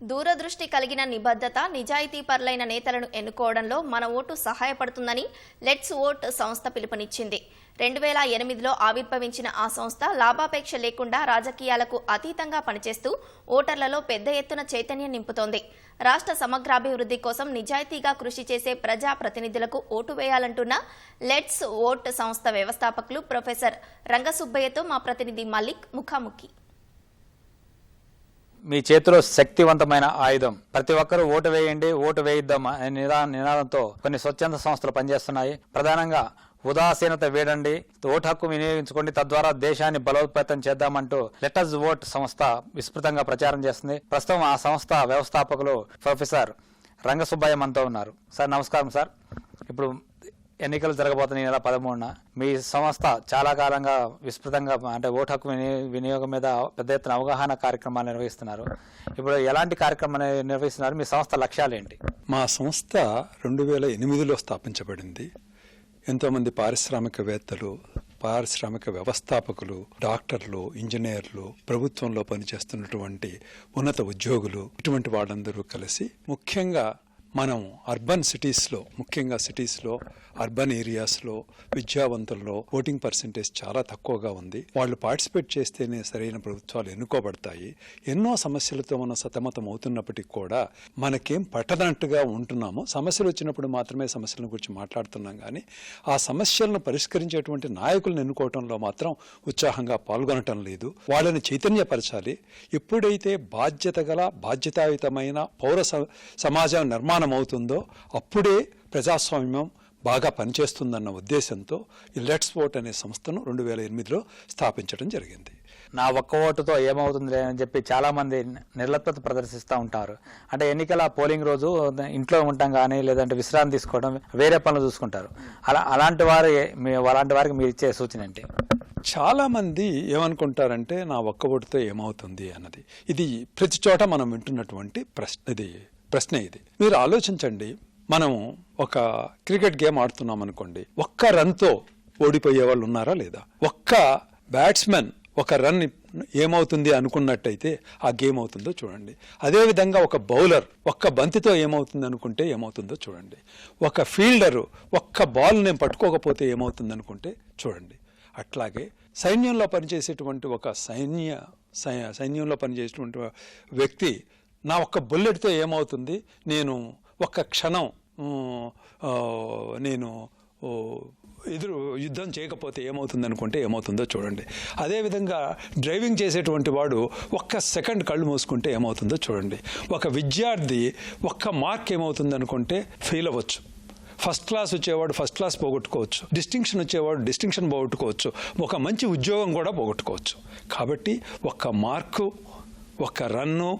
దూరదృష్టి కలిగిన నిబద్ధత నిజాయితీ పరులైన నేతలను ఎన్నుకోవడంలో మన ఓటు సహాయపడుతుందని లెట్స్ ఓట్ సంస్థ పిలుపునిచ్చింది. రెండు వేల ఎనిమిదిలో ఆవిర్భవించిన ఆ సంస్థ లాభాపేక్ష లేకుండా రాజకీయాలకు అతీతంగా పనిచేస్తూ ఓటర్లలో పెద్ద ఎత్తున చైతన్యం నింపుతోంది. రాష్ట్ర సమగ్రాభివృద్ధి కోసం నిజాయితీగా కృషి చేసే ప్రజా ప్రతినిధులకు ఓటు వేయాలంటున్న లెట్స్ ఓట్ సంస్థ వ్యవస్థాపకులు ప్రొఫెసర్ రంగసుబ్బయ్యతో మా ప్రతినిధి మలిక్ ముఖాముఖి. మీ చేతిలో శక్తివంతమైన ఆయుధం. ప్రతి ఒక్కరూ ఓటు వేయండి ఓటు వేయిద్దాం అనే నిదా నినాదంతో కొన్ని స్వచ్ఛంద సంస్థలు పనిచేస్తున్నాయి. ప్రధానంగా ఉదాసీనత వేడండి ఓటు హక్కు వినియోగించుకోండి తద్వారా దేశాన్ని బలోపేతం చేద్దామంటూ లెటర్స్ ఓట్ సంస్థ విస్తృతంగా ప్రచారం చేస్తుంది. ప్రస్తుతం ఆ సంస్థ వ్యవస్థాపకులు ప్రొఫెసర్ రంగసుబ్బయ్య మనతో ఉన్నారు. సార్ నమస్కారం సార్. ఇప్పుడు ఎన్నికలు జరగబోతున్నాయి నెల పదమూడున. మీ సంస్థ చాలా కాలంగా విస్తృతంగా అంటే ఓటు హక్కు వినియోగం మీద పెద్ద ఎత్తున అవగాహన కార్యక్రమాలు నిర్వహిస్తున్నారు. ఇప్పుడు ఎలాంటి కార్యక్రమాలు నిర్వహిస్తున్నారు? మీ సంస్థ లక్ష్యాలు ఏంటి మా సంస్థ రెండు వేల ఎనిమిదిలో స్థాపించబడింది. ఎంతోమంది పారిశ్రామికవేత్తలు పారిశ్రామిక వ్యవస్థాపకులు డాక్టర్లు ఇంజనీర్లు ప్రభుత్వంలో పనిచేస్తున్నటువంటి ఉన్నత ఉద్యోగులు ఇటువంటి వాళ్ళందరూ కలిసి ముఖ్యంగా మనం అర్బన్ సిటీస్లో ముఖ్యంగా సిటీస్లో అర్బన్ ఏరియాస్లో విద్యావంతుల్లో ఓటింగ్ పర్సంటేజ్ చాలా తక్కువగా ఉంది. వాళ్ళు పార్టిసిపేట్ చేస్తేనే సరైన ప్రభుత్వాలు ఎన్నుకోబడతాయి. ఎన్నో సమస్యలతో మనం సతమతం అవుతున్నప్పటికీ కూడా మనకేం పట్టనట్టుగా ఉంటున్నాము సమస్యలు వచ్చినప్పుడు మాత్రమే సమస్యల గురించి మాట్లాడుతున్నాం కానీ ఆ సమస్యలను పరిష్కరించేటువంటి నాయకులను ఎన్నుకోవటంలో మాత్రం ఉత్సాహంగా పాల్గొనటం లేదు. వాళ్ళని చైతన్యపరచాలి. ఎప్పుడైతే బాధ్యత గల బాధ్యతాయుతమైన పౌర స- సమాజం నిర్మాణం అవుతుందో అప్పుడే ప్రజాస్వామ్యం బాగా పనిచేస్తుందన్న ఉద్దేశంతో ఈ లెట్స్ ఓట్ అనే సంస్థను రెండు వేల ఎనిమిదిలో స్థాపించడం జరిగింది. నా ఒక్క ఓటుతో ఏమవుతుంది అని చెప్పి చాలా మంది నిర్లప్తత ప్రదర్శిస్తూ ఉంటారు. అంటే ఎన్నికల పోలింగ్ రోజు ఇంట్లో ఉంటాం కానీ లేదంటే విశ్రాంతి తీసుకోవడం వేరే పనులు చూసుకుంటారు. అలా అలాంటి వారు అలాంటి వారికి మీరు ఇచ్చే సూచన ఏంటి? చాలా మంది ఏమనుకుంటారంటే నా ఒక్క ఓటుతో ఏమవుతుంది అన్నది. ఇది ప్రతి చోట మనం వింటున్నటువంటి ప్రశ్న ఇది. ప్రశ్న ఇది. మీరు ఆలోచించండి మనం ఒక క్రికెట్ గేమ్ ఆడుతున్నాం అనుకోండి ఒక్క రన్తో ఓడిపోయే వాళ్ళు ఉన్నారా లేదా? ఒక్క బ్యాట్స్మెన్ ఒక రన్ ఏమవుతుంది అనుకున్నట్టయితే ఆ గేమ్ అవుతుందో చూడండి. అదేవిధంగా ఒక బౌలర్ ఒక్క బంతితో ఏమవుతుంది అనుకుంటే ఏమవుతుందో చూడండి. ఒక ఫీల్డరు ఒక్క బాల్ నేను పట్టుకోకపోతే ఏమవుతుంది అనుకుంటే చూడండి. అట్లాగే సైన్యంలో పనిచేసేటువంటి ఒక సైన్య సైన్యంలో పనిచేసేటువంటి వ్యక్తి నా ఒక్క బుల్లెట్తో ఏమవుతుంది? నేను ఒక్క క్షణం నేను ఎదురు యుద్ధం చేయకపోతే ఏమవుతుంది అనుకుంటే ఏమవుతుందో చూడండి. అదేవిధంగా డ్రైవింగ్ చేసేటువంటి వాడు ఒక్క సెకండ్ కళ్ళు మూసుకుంటే ఏమవుతుందో చూడండి. ఒక విద్యార్థి ఒక్క మార్క్ ఏమవుతుంది అనుకుంటే ఫెయిల్ అవ్వచ్చు. ఫస్ట్ క్లాస్ వచ్చేవాడు ఫస్ట్ క్లాస్ పోగొట్టుకోవచ్చు. డిస్టింక్షన్ వచ్చేవాడు డిస్టింక్షన్ పోగొట్టుకోవచ్చు. ఒక మంచి ఉద్యోగం కూడా పోగొట్టుకోవచ్చు. కాబట్టి ఒక్క మార్కు ఒక్క రన్ను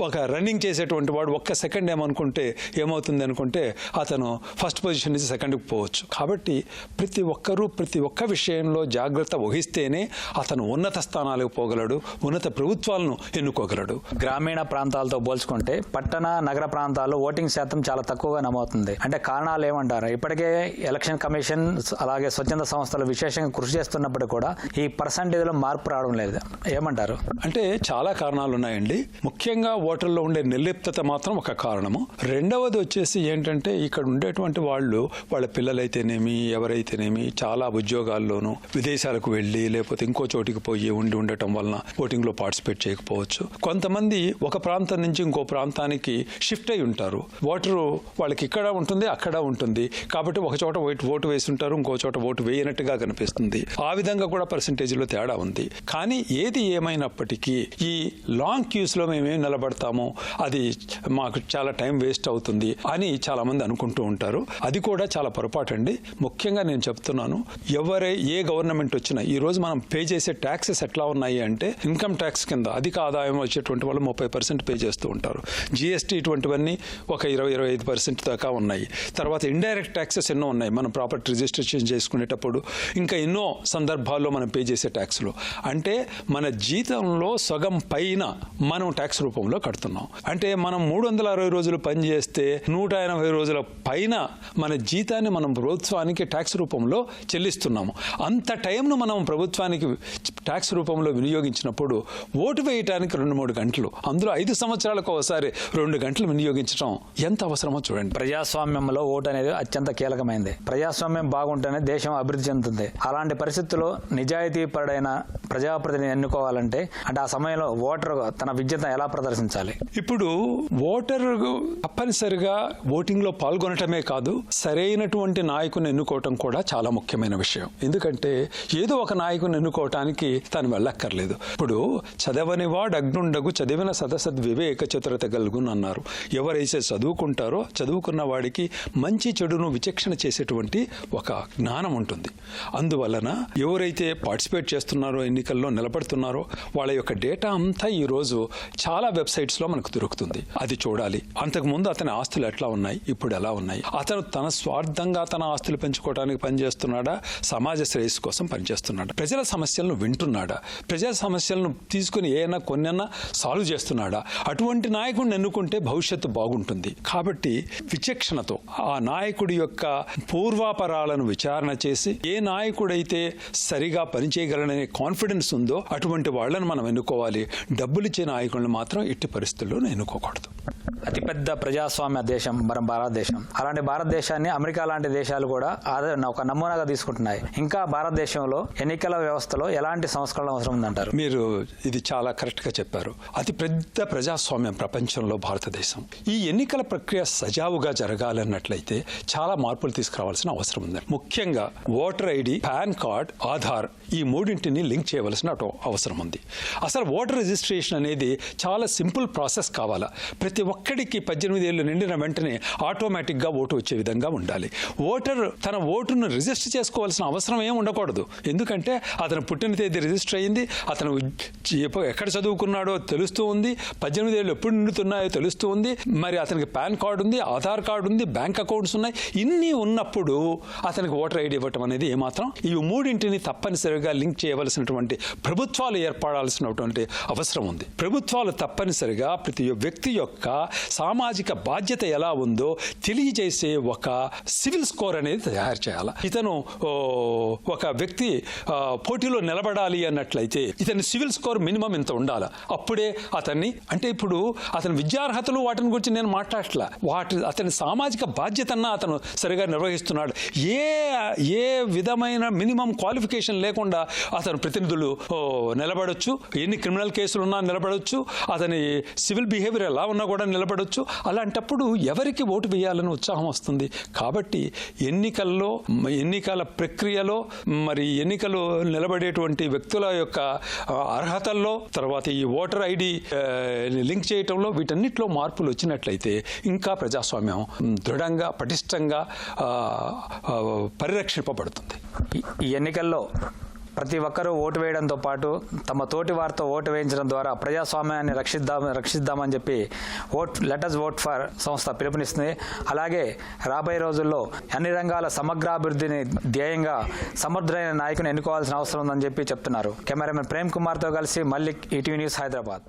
ఒక రన్నింగ్ చేసేటువంటి వాడు ఒక్క సెకండ్ ఏమనుకుంటే ఏమవుతుంది అనుకుంటే అతను ఫస్ట్ పొజిషన్ నుంచి సెకండ్కి పోవచ్చు. కాబట్టి ప్రతి ఒక్కరూ ప్రతి ఒక్క విషయంలో జాగ్రత్త వహిస్తేనే అతను ఉన్నత స్థానాలకు పోగలడు ఉన్నత ప్రభుత్వాలను ఎన్నుకోగలడు. గ్రామీణ ప్రాంతాలతో పోల్చుకుంటే పట్టణ నగర ప్రాంతాల్లో ఓటింగ్ శాతం చాలా తక్కువగా నమోతుంది. అంటే కారణాలు ఏమంటారు? ఇప్పటికే ఎలక్షన్ కమిషన్ అలాగే స్వచ్ఛంద సంస్థలు విశేషంగా కృషి చేస్తున్నప్పుడు కూడా ఈ పర్సంటేజ్లో మార్పు రావడం లేదు. ఏమంటారు? అంటే చాలా కారణాలు ఉన్నాయండి. ముఖ్యంగా ఓటర్లో ఉండే నిర్లిప్తత మాత్రం ఒక కారణము. రెండవది వచ్చేసి ఏంటంటే ఇక్కడ ఉండేటువంటి వాళ్ళు వాళ్ళ పిల్లలైతేనేమి ఎవరైతేనేమి చాలా ఉద్యోగాల్లోనూ విదేశాలకు వెళ్ళి లేకపోతే ఇంకో చోటికి పోయి ఉండి ఉండటం వలన ఓటింగ్లో పార్టిసిపేట్ చేయకపోవచ్చు. కొంతమంది ఒక ప్రాంతం నుంచి ఇంకో ప్రాంతానికి షిఫ్ట్ అయి ఉంటారు. ఓటరు వాళ్ళకి ఇక్కడ ఉంటుంది అక్కడ ఉంటుంది. కాబట్టి ఒక చోట ఓటు వేసి ఉంటారు ఇంకో చోట ఓటు వేయనట్టుగా కనిపిస్తుంది. ఆ విధంగా కూడా పర్సంటేజ్లో తేడా ఉంది. కానీ ఏది ఏమైనప్పటికీ ఈ లాంగ్ క్యూస్లో మేమేం నిలబడతాము అది మాకు చాలా టైం వేస్ట్ అవుతుంది అని చాలామంది అనుకుంటూ ఉంటారు. అది కూడా చాలా పొరపాటు అండి ముఖ్యంగా నేను చెప్తున్నాను ఎవరే ఏ గవర్నమెంట్ వచ్చినా ఈరోజు మనం పే చేసే ట్యాక్సెస్ ఎట్లా ఉన్నాయి అంటే ఇన్కమ్ ట్యాక్స్ కింద అధిక ఆదాయం వచ్చేటువంటి వాళ్ళు ముప్పై పర్సెంట్ పే చేస్తూ ఉంటారు. జిఎస్టీ ఇటువంటివన్నీ ఒక ఇరవై ఇరవై ఐదు పర్సెంట్ దాకా ఉన్నాయి. తర్వాత ఇండైరెక్ట్ ట్యాక్సెస్ ఎన్నో ఉన్నాయి. మనం ప్రాపర్టీ రిజిస్ట్రేషన్ చేసుకునేటప్పుడు ఇంకా ఎన్నో సందర్భాల్లో మనం పే చేసే ట్యాక్స్లు. అంటే మన జీతంలో సగం పైన మనం ట్యాక్స్ రూపంలో కడుతున్నాం అంటే మనం మూడు వందల అరవై రోజులు పని చేస్తే నూట ఎనభై రోజుల పైన మన జీతాన్ని మనం ప్రభుత్వానికి ట్యాక్స్ రూపంలో చెల్లిస్తున్నాము. అంత టైంను మనం ప్రభుత్వానికి ట్యాక్స్ రూపంలో వినియోగించినప్పుడు ఓటు వేయటానికి రెండు మూడు గంటలు అందులో ఐదు సంవత్సరాలకు ఒకసారి రెండు గంటలు వినియోగించడం ఎంత అవసరమో చూడండి. ప్రజాస్వామ్యంలో ఓటు అనేది అత్యంత కీలకమైంది. ప్రజాస్వామ్యం బాగుంటేనే దేశం అభివృద్ధి చెందుతుంది. అలాంటి పరిస్థితుల్లో నిజాయితీ పరుడైన ప్రజాప్రతిని ఎన్నుకోవాలంటే అంటే ఆ సమయంలో ఓటర్ తన విద్యత ఎలా ప్రదర్శించాలి? ఇప్పుడు ఓటర్ తప్పనిసరిగా ఓటింగ్లో పాల్గొనటమే కాదు సరైనటువంటి నాయకుని ఎన్నుకోవటం కూడా చాలా ముఖ్యమైన విషయం. ఎందుకంటే ఏదో ఒక నాయకుని ఎన్నుకోవటానికి తను వెళ్ళక్కర్లేదు. ఇప్పుడు చదవని వాడు అగ్నుండగు చదివిన సదసద్ వివేక చతురత గలుగును అన్నారు ఎవరైతే చదువుకుంటారో చదువుకున్న వాడికి మంచి చెడును విచక్షణ చేసేటువంటి ఒక జ్ఞానం ఉంటుంది. అందువలన ఎవరైతే పార్టిసిపేట్ చేస్తున్నారో ఎన్నికల్లో నిలబడుతున్నారో వాళ్ళ యొక్క డేటా అంతా ఈరోజు చాలా వెబ్సైట్ లో మనకు దొరుకుతుంది. అది చూడాలి. అంతకుముందు అతని ఆస్తులు ఎట్లా ఉన్నాయి? ఇప్పుడు ఎలా ఉన్నాయి? అతను తన స్వార్థంగా తన ఆస్తులు పెంచుకోవడానికి పనిచేస్తున్నాడా? సమాజ శ్రేయస్సు కోసం పనిచేస్తున్నాడా? ప్రజల సమస్యలను వింటున్నాడా? ప్రజల సమస్యలను తీసుకుని ఏమైనా కొన్నైనా సాల్వ్ చేస్తున్నాడా? అటువంటి నాయకుడిని ఎన్నుకుంటే భవిష్యత్తు బాగుంటుంది. కాబట్టి విచక్షణతో ఆ నాయకుడి యొక్క పూర్వాపరాలను విచారణ చేసి ఏ నాయకుడైతే సరిగా పనిచేయగలననే కాన్ఫిడెన్స్ ఉందో అటువంటి వాళ్ళని మనం ఎన్నుకోవాలి. డబ్బులిచ్చే నాయకులను మాత్రం ఇట్టి పరిస్థితుల్లో ఎన్నుకోకూడదు. అతిపెద్ద ప్రజాస్వామ్య దేశం మన భారతదేశం. అలాంటి భారతదేశాన్ని అమెరికా లాంటి దేశాలు కూడా ఆదరణ ఒక నమూనాగా తీసుకుంటున్నాయి. ఇంకా భారతదేశంలో ఎన్నికల వ్యవస్థలో ఎలాంటి సంస్కరణ అవసరం ఉందంటారు? మీరు ఇది చాలా కరెక్ట్గా చెప్పారు. అతి పెద్ద ప్రజాస్వామ్యం ప్రపంచంలో భారతదేశం. ఈ ఎన్నికల ప్రక్రియ సజావుగా జరగాలన్నట్లయితే చాలా మార్పులు తీసుకురావాల్సిన అవసరం ఉంది. ముఖ్యంగా voter ID PAN card Aadhaar ఈ మూడింటిని లింక్ చేయవలసిన అటు అవసరం ఉంది. అసలు ఓటర్ రిజిస్ట్రేషన్ అనేది చాలా సింపుల్ ప్రాసెస్ కావాలా? ప్రతి ఒక్కడికి పద్దెనిమిది ఏళ్ళు నిండిన వెంటనే ఆటోమేటిక్గా ఓటు వచ్చే విధంగా ఉండాలి. ఓటర్ తన ఓటును రిజిస్టర్ చేసుకోవాల్సిన అవసరం ఏం ఉండకూడదు. ఎందుకంటే అతను పుట్టిన తేదీ రిజిస్టర్ అయింది అతను ఎక్కడ చదువుకున్నాడో తెలుస్తూ ఉంది పద్దెనిమిది ఏళ్ళు ఎప్పుడు నిండుతున్నాయో తెలుస్తూ ఉంది మరి అతనికి పాన్ కార్డు ఉంది ఆధార్ కార్డు ఉంది బ్యాంక్ అకౌంట్స్ ఉన్నాయి ఇన్ని ఉన్నప్పుడు అతనికి ఓటర్ ఐడి ఇవ్వటం అనేది ఏమాత్రం ఈ మూడింటిని తప్పనిసరిగా లింక్ చేయవలసినటువంటి ప్రభుత్వాలు ఏర్పడాల్సినటువంటి అవసరం ఉంది. ప్రభుత్వాలు తప్పనిసరిగా ప్రతి వ్యక్తి యొక్క సామాజిక బాధ్యత ఎలా ఉందో తెలియజేసే ఒక సివిల్ స్కోర్ అనేది తయారు చేయాలి. ఇతను ఒక వ్యక్తి పోటీలో నిలబడాలి అన్నట్లయితే ఇతని సివిల్ స్కోర్ మినిమం ఇంత ఉండాలి. అప్పుడే అతన్ని అంటే ఇప్పుడు అతని విద్యార్హతలు వాటిని గురించి నేను మాట్లాడట్లా. వాటి అతని సామాజిక బాధ్యతన్నా అతను సరిగా నిర్వహిస్తున్నాడు. ఏ ఏ విధమైన మినిమం క్వాలిఫికేషన్ లేకుండా అతను ప్రతినిధులు నిలబడొచ్చు. ఎన్ని క్రిమినల్ కేసులు ఉన్నా నిలబడొచ్చు. అతని సివిల్ బిహేవియర్ ఎలా ఉన్నా కూడా నిలబడొచ్చు అలాంటప్పుడు ఎవరికి ఓటు వేయాలని ఉత్సాహం వస్తుంది. కాబట్టి ఎన్నికల్లో ఎన్నికల ప్రక్రియలో మరి ఎన్నికలు నిలబడేటువంటి వ్యక్తుల యొక్క అర్హతల్లో తర్వాత ఈ ఓటర్ ఐడి లింక్ చేయటంలో వీటన్నిటిలో మార్పులు వచ్చినట్లయితే ఇంకా ప్రజాస్వామ్యం దృఢంగా పటిష్టంగా పరిరక్షింపబడుతుంది. ఈ ఎన్నికల్లో ప్రతి ఒక్కరూ ఓటు వేయడంతో పాటు తమ తోటి వారితో ఓటు వేయించడం ద్వారా ప్రజాస్వామ్యాన్ని రక్షిద్దాం రక్షిద్దామని చెప్పి ఓట్ లెటర్స్ ఓట్ ఫర్ సంస్థ పిలుపునిస్తుంది. అలాగే రాబోయే రోజుల్లో అన్ని రంగాల సమగ్రాభివృద్ధిని ధ్యేయంగా సమర్థులైన నాయకుని ఎన్నుకోవాల్సిన అవసరం ఉందని చెప్పి చెప్తున్నారు. కెమెరామెన్ ప్రేమ్ కుమార్తో కలిసి మల్లిక్ ఈటీవీ న్యూస్ హైదరాబాద్.